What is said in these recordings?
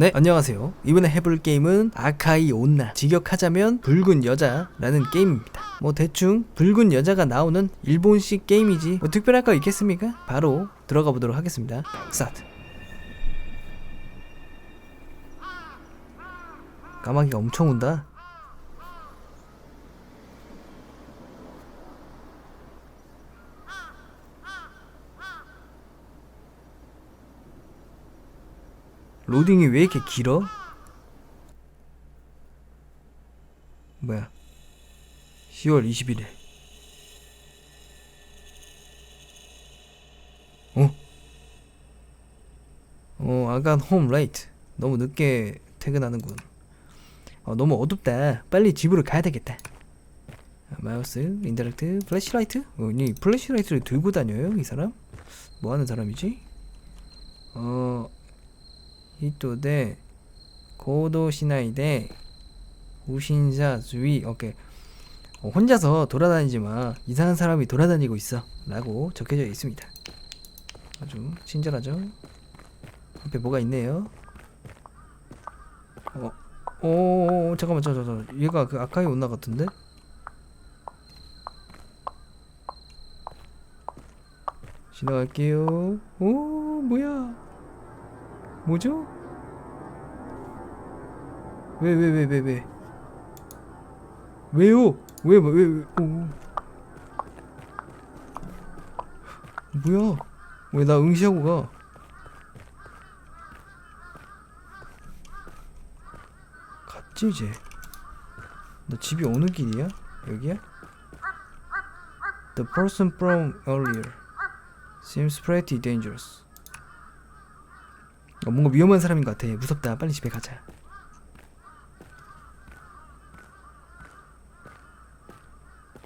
네 안녕하세요. 이번에 해볼 게임은 아카이 온나 직역하자면 붉은 여자라는 게임입니다. 뭐 대충 붉은 여자가 나오는 일본식 게임이지 뭐 특별할 거 있겠습니까? 바로 들어가 보도록 하겠습니다. 스타트. 까마귀가 엄청 온다 로딩이 왜 이렇게 길어? 뭐야? 10월 21일. 어? 어, got home late. 너무 늦게 퇴근하는군. 어, 너무 어둡다. 빨리 집으로 가야 되겠다. 아, 마우스, 인터랙트, 플래시라이트? 어, 이 플래시라이트를 들고 다녀요, 이 사람? 뭐 하는 사람이지? 어, 人で行動しないで不審者주의 오케이 어, 혼자서 돌아다니지 마 이상한 사람이 돌아다니고 있어 라고 적혀져 있습니다 아주 친절하죠 앞에 뭐가 있네요 어, 오 잠깐만 저 저 저 얘가 그 아카이 온나 같은데 지나갈게요 오 뭐야 뭐죠? 왜왜 왜 왜 왜, 왜? 요 왜, 왜, 왜, 왜, 오. 뭐야? 왜 나 응시하고 가? 갔지 이제? 너 집이 어느 길이야? 여기야? The person from earlier seems pretty dangerous. 어, 뭔가 위험한 사람인 것 같아. 무섭다. 빨리 집에 가자.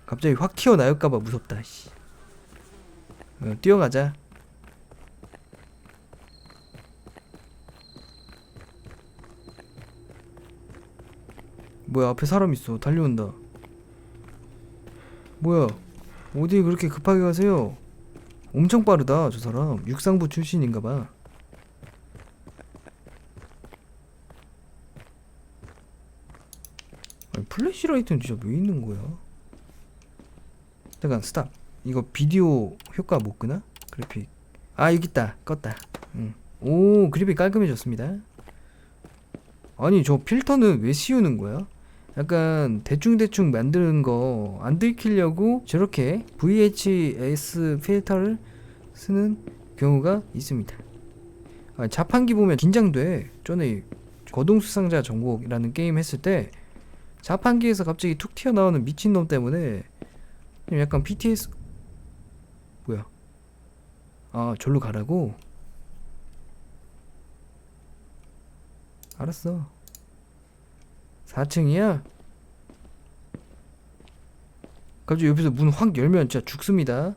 갑자기 확 튀어나올까봐 무섭다. 씨. 어, 뛰어가자. 뭐야 앞에 사람 있어. 달려온다. 뭐야? 어디 그렇게 급하게 가세요? 엄청 빠르다 저 사람. 육상부 출신인가봐. 아니, 플래시라이트는 진짜 왜 있는 거야? 잠깐 스탑. 이거 비디오 효과 못 끄나? 그래픽. 아 여기 있다. 껐다. 응. 오 그래픽 깔끔해졌습니다. 아니 저 필터는 왜 씌우는 거야? 약간 대충대충 만드는 거 안 들키려고 저렇게 VHS 필터를 쓰는 경우가 있습니다. 아, 자판기 보면 긴장돼. 전에 거동수상자 정복이라는 게임 했을 때 자판기에서 갑자기 툭 튀어나오는 미친놈 때문에 좀 약간 PTS 뭐야? 아 절로 가라고? 알았어. 4층이야? 갑자기 옆에서 문 확 열면 진짜 죽습니다.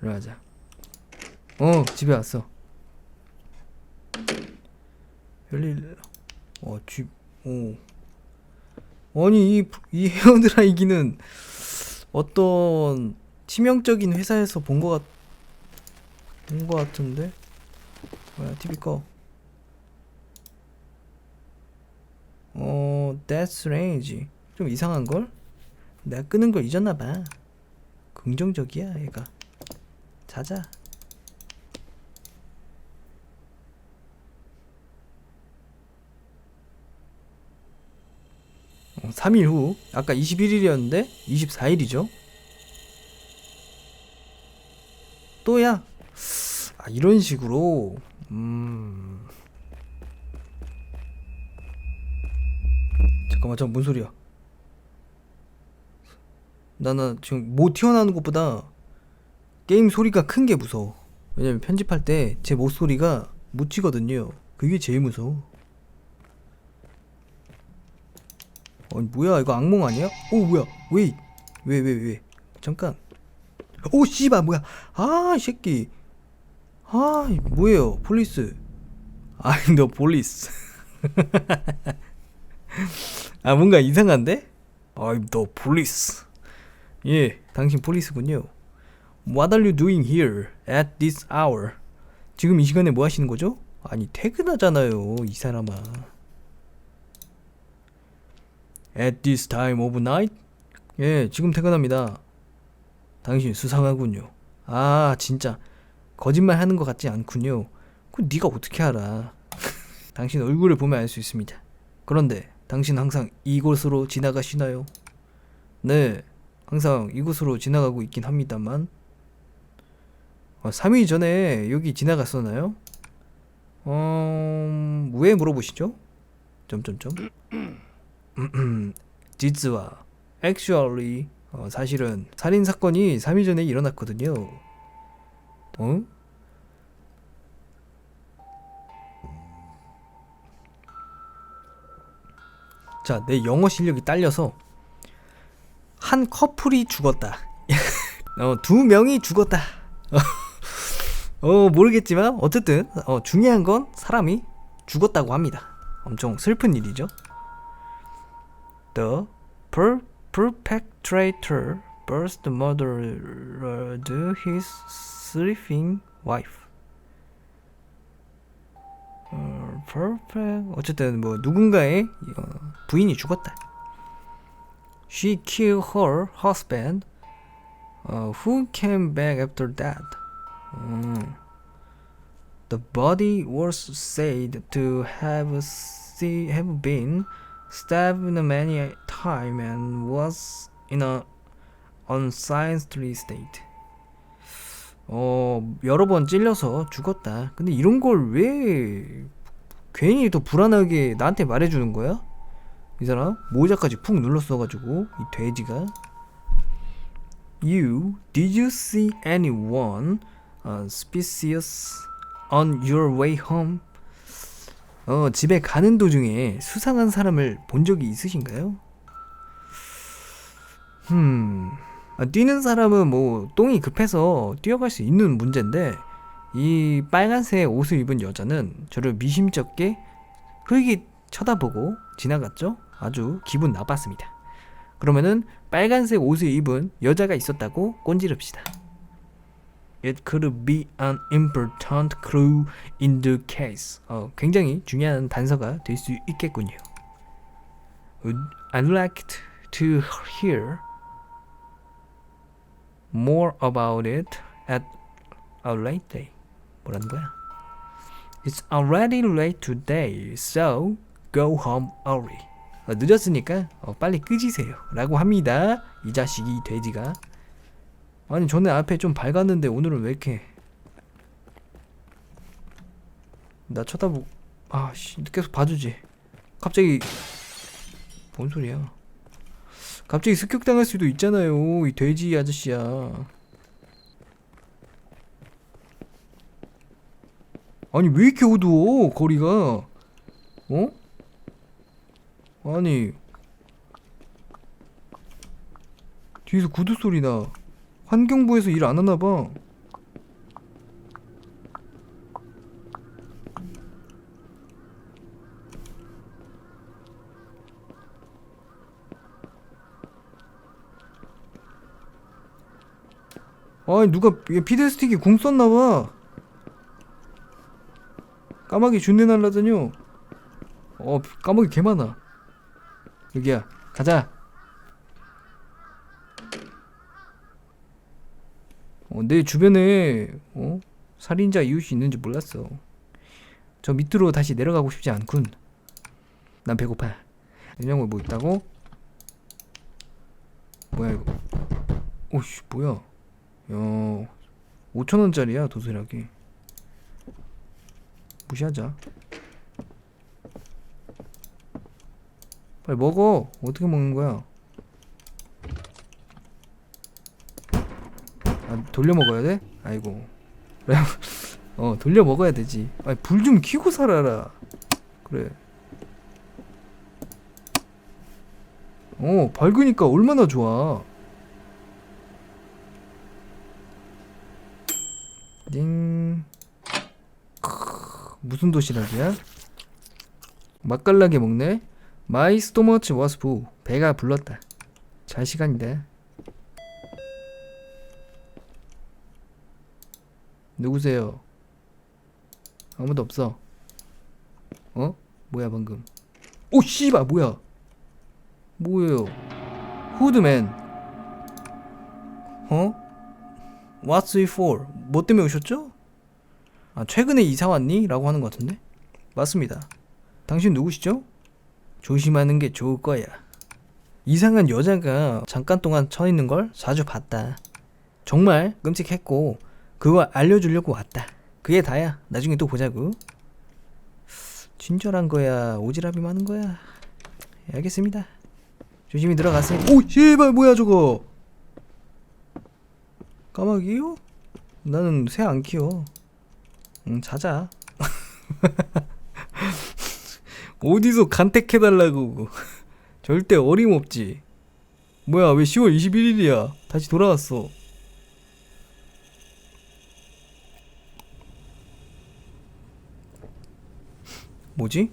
들어가자. 어 집에 왔어 열릴 어, 집, 오. 아니, 이, 이 헤어드라이기는 어떤 치명적인 회사에서 본 것 같, 본것 같은데? 뭐야, TV 꺼. 어, that's range. 좀 이상한걸? 내가 끄는 걸 잊었나봐. 긍정적이야, 얘가. 자자. 3일 후 아까 21일이었는데 24일이죠? 또야. 아 이런 식으로. 음. 잠깐만 저 뭔 소리야? 나나 지금 못 튀어나오는 것보다 게임 소리가 큰 게 무서워. 왜냐면 편집할 때 제 목소리가 묻히거든요. 그게 제일 무서워 아니 뭐야 이거 악몽 아니야? 오 뭐야 왜 왜 왜 왜? 잠깐. 오 씨발 뭐야? 아이 새끼. 아 뭐예요? 폴리스. 아니 너 폴리스. 아 뭔가 이상한데? 아이 너 폴리스. 예 당신 폴리스군요. What are you doing here at this hour? 지금 이 시간에 뭐 하시는 거죠? 아니 퇴근하잖아요 이 사람아 At this time of night? 예 지금 퇴근합니다 당신 수상하군요 아 진짜 거짓말 하는 것 같지 않군요 그 네가 어떻게 알아 당신 얼굴을 보면 알 수 있습니다 그런데 당신 항상 이곳으로 지나가시나요? 네 항상 이곳으로 지나가고 있긴 합니다만 어, 3일 전에 여기 지나갔었나요? 어... 왜 물어보시죠? 점점점 지즈와 actually 어, 사실은 살인 사건이 3일 전에 일어났거든요. 어? 자, 내 영어 실력이 딸려서 한 커플이 죽었다. 어, 두 명이 죽었다. 어, 모르겠지만 어쨌든 어, 중요한 건 사람이 죽었다고 합니다. 엄청 슬픈 일이죠. The per perpetrator first murdered his sleeping wife. 어, perfect 어쨌든 뭐 누군가의 어, 부인이 죽었다. She killed her husband, uh, who came back after that. 음. The body was said to have see, have been stabbed many times and was in a unsightly state. 어 여러 번 찔려서 죽었다. 근데 이런 걸 왜 괜히 더 불안하게 나한테 말해주는 거야? 이 사람 모자까지 푹 눌렀어가지고 이 돼지가. You did you see anyone uh, species on your way home? 어, 집에 가는 도중에 수상한 사람을 본 적이 있으신가요? 음, 아, 뛰는 사람은 뭐 똥이 급해서 뛰어갈 수 있는 문제인데 이 빨간색 옷을 입은 여자는 저를 미심쩍게 흐릿 쳐다보고 지나갔죠. 아주 기분 나빴습니다. 그러면은 빨간색 옷을 입은 여자가 있었다고 꼰지릅시다. It could be an important clue in the case. 어, 굉장히 중요한 단서가 될 수 있겠군요. I'd like to hear more about it at a late day. 뭐라는 거야? It's already late today, so go home early. 어, 늦었으니까 어, 빨리 끄지세요. 라고 합니다. 이 자식이 돼지가. 아니 전에 앞에 좀 밝았는데 오늘은 왜 이렇게? 나 쳐다보 아씨 계속 봐주지. 갑자기 뭔 소리야? 갑자기 습격당할 수도 있잖아요 이 돼지 아저씨야. 아니 왜 이렇게 어두워 거리가? 어? 아니. 뒤에서 구두 소리 나 환경부에서 일 안 하나 봐. 아니 누가 피드 스틱에 궁 썼나 봐. 까마귀 준내 날라다녀. 어 까마귀 개 많아. 여기야 가자. 어, 내 주변에 어? 살인자 이웃이 있는지 몰랐어. 저 밑으로 다시 내려가고 싶지 않군. 난 배고파. 냉장고에 뭐 있다고? 뭐야 이거? 오씨 뭐야? 야, 5천 원짜리야 도시락이. 무시하자. 빨리 먹어. 어떻게 먹는 거야? 아, 돌려 먹어야 돼? 아이고. 어, 돌려 먹어야 되지. 아니, 불 좀 켜고 살아라. 그래. 어, 밝으니까 얼마나 좋아. 띵. 크, 무슨 도시락이야? 맛깔나게 먹네. 마이 스토머치 워스프. 배가 불렀다. 잘 시간인데. 누구세요? 아무도 없어. 어? 뭐야 방금? 오 씨발 뭐야? 뭐예요? 후드맨. 어? What's it for? 뭐 때문에 오셨죠? 아 최근에 이사 왔니? 라고 하는 것 같은데? 맞습니다. 당신 누구시죠? 조심하는 게 좋을 거야. 이상한 여자가 잠깐 동안 쳐 있는 걸 자주 봤다. 정말 끔찍했고 그걸 알려주려고 왔다. 그게 다야. 나중에 또 보자고. 친절한 거야, 오지랖이 많은 거야. 예, 알겠습니다. 조심히 들어가세요. 오, 제발 뭐야 저거? 까마귀요? 나는 새 안 키워. 응, 자자. 어디서 간택해달라고. 절대 어림없지. 뭐야, 왜 10월 21일이야? 다시 돌아왔어. 뭐지?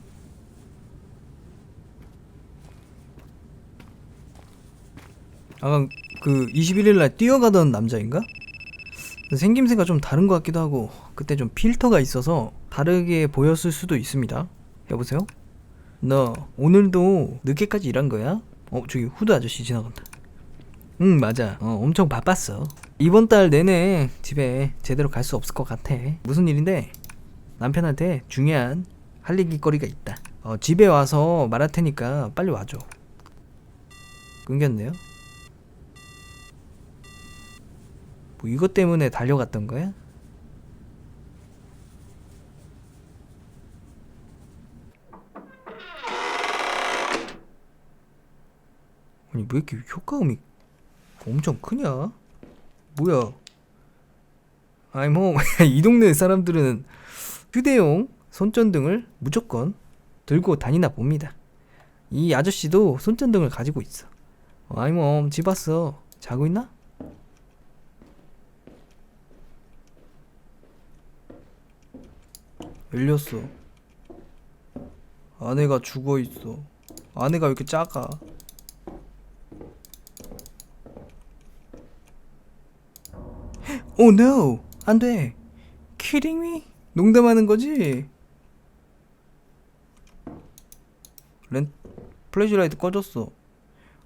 아까 그 21일 날 뛰어가던 남자인가? 생김새가 좀 다른 것 같기도 하고 그때 좀 필터가 있어서 다르게 보였을 수도 있습니다. 여보세요? 너 오늘도 늦게까지 일한 거야? 어 저기 후드 아저씨 지나간다. 응 맞아. 어 엄청 바빴어. 이번 달 내내 집에 제대로 갈 수 없을 것 같아. 무슨 일인데? 남편한테 중요한 할 얘기거리가 있다. 어, 집에 와서 말할 테니까 빨리 와줘. 끊겼네요. 뭐 이것 때문에 달려갔던 거야? 아니 왜 이렇게 효과음이 엄청 크냐? 뭐야? 아니 뭐 이 동네 사람들은 휴대용 손전등을 무조건 들고 다니나 봅니다. 이 아저씨도 손전등을 가지고 있어. 아이 뭐집 왔어. 자고 있나? 열렸어. 아내가 죽어 있어. 아내가 왜 이렇게 작아? 오 oh, no! 안 돼. kidding me? 농담하는 거지? 렌 플래시라이트 꺼졌어.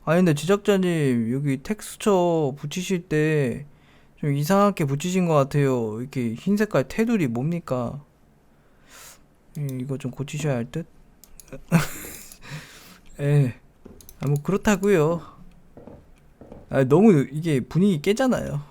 아니 근데 제작자님 여기 텍스처 붙이실 때 좀 이상하게 붙이신 것 같아요. 이렇게 흰 색깔 테두리 뭡니까? 예, 이거 좀 고치셔야 할 듯. 예. 아, 뭐 그렇다고요. 아, 너무 이게 분위기 깨잖아요.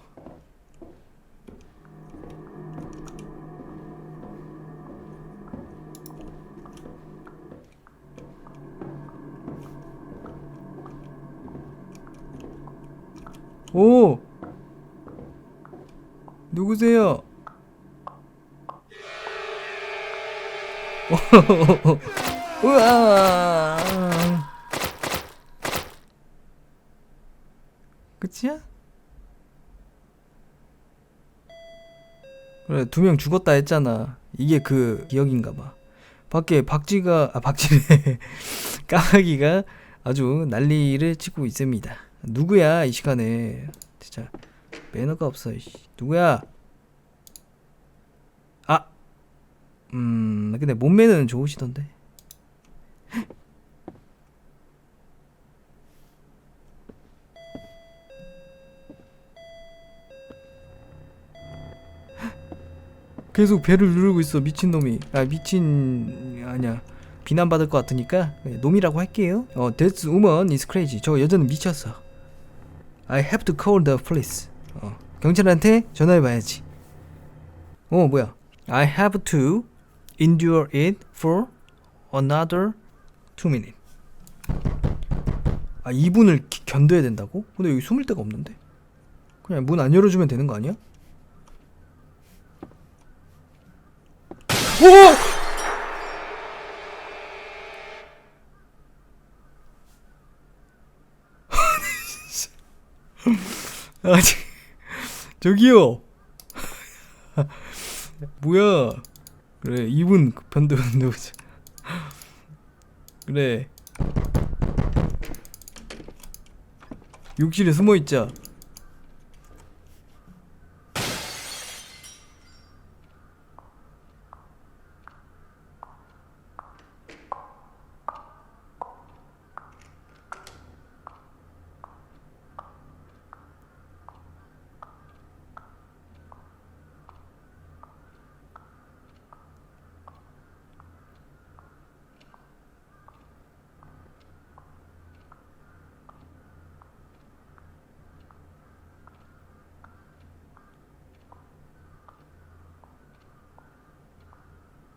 오! 누구세요? 우와! 끝이야? 그래, 두 명 죽었다 했잖아. 이게 그 기억인가 봐. 밖에 박쥐가, 아, 박쥐네. 까마귀가 아주 난리를 치고 있습니다. 누구야, 이 시간에. 진짜, 매너가 없어, 이씨. 누구야? 아! 음, 근데 몸매는 좋으시던데. 계속 배를 누르고 있어 미친놈이 아 미친 아니야 비난받을 것 같으니까 그냥 놈이라고 할게요 어 That woman is crazy 저 여자는 미쳤어 I have to call the police 어 경찰한테 전화해봐야지 어 뭐야 I have to endure it for another two minutes 아 2분을 견뎌야 된다고? 근데 여기 숨을 데가 없는데 그냥 문 안 열어주면 되는 거 아니야? 오! 아, 저- 저기요. 뭐야? 그래, 이분 변도 변도. 그래. 욕실에 숨어 있자.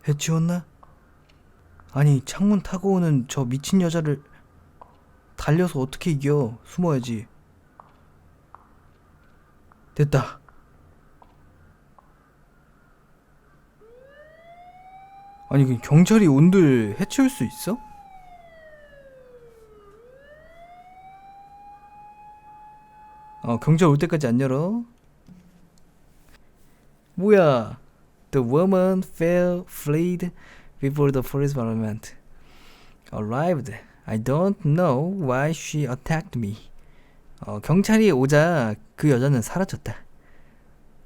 해치웠나? 아니 창문 타고 오는 저 미친 여자를 달려서 어떻게 이겨? 숨어야지. 됐다. 아니 그 경찰이 온들 해치울 수 있어? 어 경찰 올 때까지 안 열어. 뭐야 The woman fell fled before the police department arrived. I don't know why she attacked me. 어, 경찰이 오자 그 여자는 사라졌다.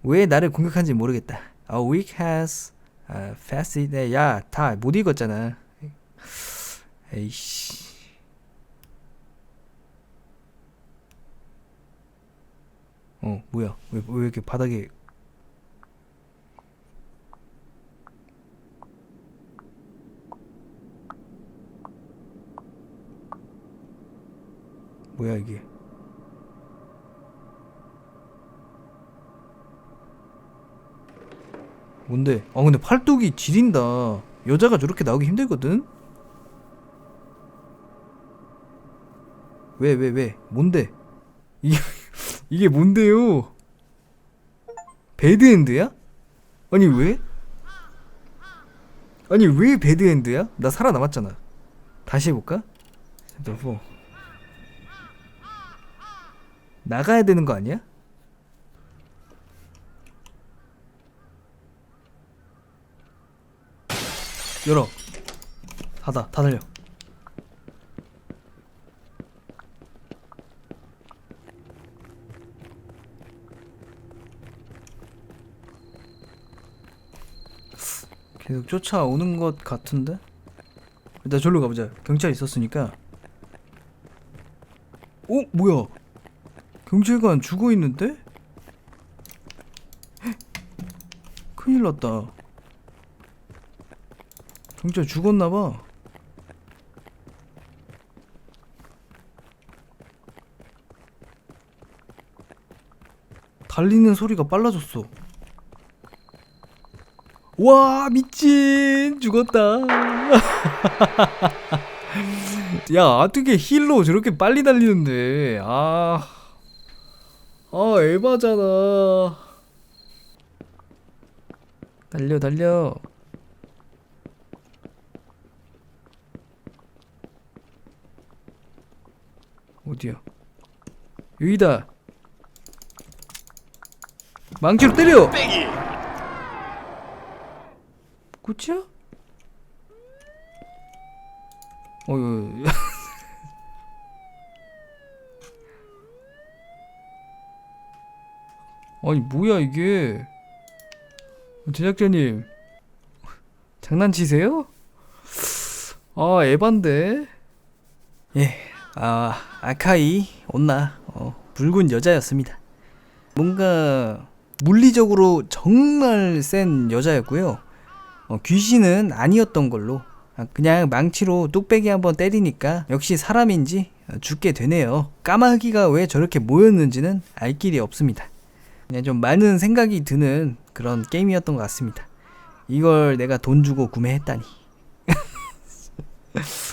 왜 나를 공격한지 모르겠다. A week has uh, passed. 야, 다 못 읽었잖아. 에이씨. 어, 뭐야? 왜, 왜 이렇게 바닥에 뭐야 이게? 뭔데? 아 근데 팔뚝이 지린다. 여자가 저렇게 나오기 힘들거든. 왜왜 왜, 뭔데? 이게 이게 뭔데요? 배드엔드야? 아니 왜? 아니 왜 배드엔드야? 나 살아남았잖아. 다시 해볼까? 챕터 4 나가야 되는 거 아니야? 열어 닫아 닫으려 계속 쫓아오는 것 같은데? 일단 절로 가보자 경찰 있었으니까 어? 뭐야 경찰관 죽어 있는데? 헉, 큰일 났다. 경찰 죽었나 봐. 달리는 소리가 빨라졌어. 와 미친 죽었다. 야 어떻게 힐로 저렇게 빨리 달리는데 아. 아 에바잖아. 달려 달려. 어디야? 여기다. 망치로 때려! 끝이야? 어휴 아니 뭐야 이게? 제작자님 장난치세요? 아 에반데? 예 아 아카이 온나 어, 붉은 여자였습니다. 뭔가 물리적으로 정말 센 여자였고요. 어, 귀신은 아니었던 걸로 아, 그냥 망치로 뚝배기 한번 때리니까 역시 사람인지 어, 죽게 되네요. 까마귀가 왜 저렇게 모였는지는 알 길이 없습니다 그냥 좀 많은 생각이 드는 그런 게임이었던 것 같습니다. 이걸 내가 돈 주고 구매했다니.